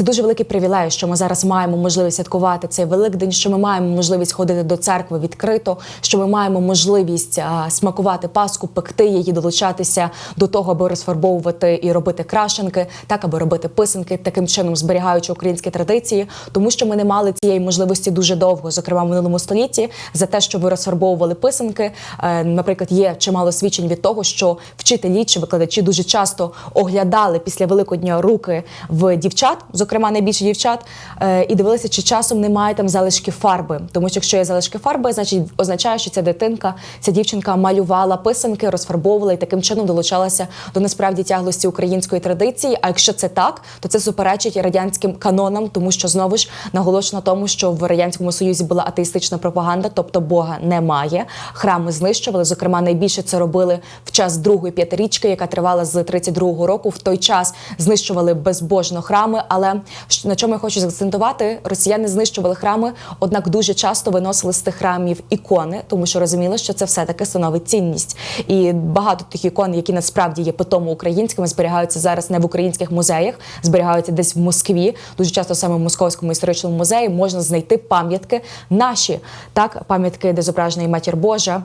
Це дуже великий привілей, що ми зараз маємо можливість святкувати цей Великдень, що ми маємо можливість ходити до церкви відкрито, що ми маємо можливість а, смакувати паску, пекти її, долучатися до того, аби розфарбовувати і робити крашенки, так аби робити писанки, таким чином зберігаючи українські традиції, тому що ми не мали цієї можливості дуже довго, зокрема в минулому столітті, за те, що ви розфарбовували писанки. Е, Наприклад, є чимало свідчень від того, що вчителі чи викладачі дуже часто оглядали після Великодня руки в дівчат, зокрема найбільше дівчат, е, і дивилися, чи часом немає там залишки фарби. Тому що якщо є залишки фарби, значить означає, що ця дитинка, ця дівчинка малювала писанки, розфарбовувала і таким чином долучалася до насправді тяглості української традиції. А якщо це так, то це суперечить радянським канонам, тому що знову ж наголошено тому, що в радянському союзі була атеїстична пропаганда, тобто Бога немає. Храми знищували. Зокрема, найбільше це робили в час другої п'ятирічки, яка тривала з 32-го року. В той час знищували безбожно храми. Але на чому я хочу заакцентувати, росіяни знищували храми, однак дуже часто виносили з тих храмів ікони, тому що розуміли, що це все таки становить цінність. І багато тих ікон, які насправді є питомо українськими, зберігаються зараз не в українських музеях, зберігаються десь в Москві. Дуже часто саме в Московському історичному музеї можна знайти пам'ятки наші, так пам'ятки, де зображена і матір Божа.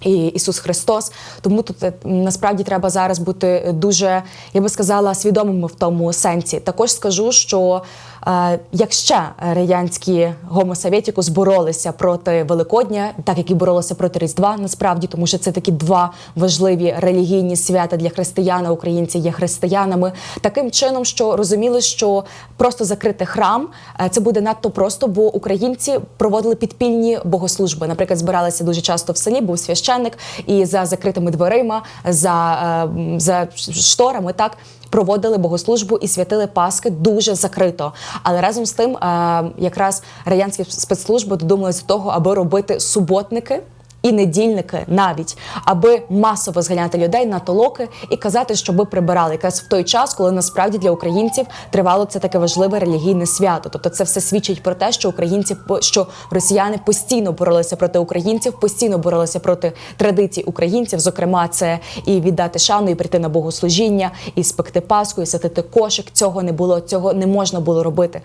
І Ісус Христос, тому тут е, насправді треба зараз бути дуже, я би сказала, свідомими в тому сенсі. Також скажу, що е, як радянські гомосовєтікус боролися проти Великодня, так як і боролися проти Різдва, насправді, тому що це такі два важливі релігійні свята для християн. Українці є християнами. Таким чином, що розуміли, що просто закрити храм е, це буде надто просто, бо українці проводили підпільні богослужби. Наприклад, збиралися дуже часто в селі, був священник, і за закритими дверима, за, е, за шторами, так. Проводили богослужбу і святили Пасхи дуже закрито. Але разом з тим, е, якраз радянські спецслужби додумалися до того, аби робити суботники. І недільники навіть, аби масово зганяти людей на толоки і казати, що ви прибирали якраз в той час, коли насправді для українців тривало це таке важливе релігійне свято. Тобто, це все свідчить про те, що українці що росіяни постійно боролися проти українців, постійно боролися проти традицій українців. Зокрема, це і віддати шану, і прийти на богослужіння, і спекти паску, і сатити кошик. Цього не було, цього не можна було робити.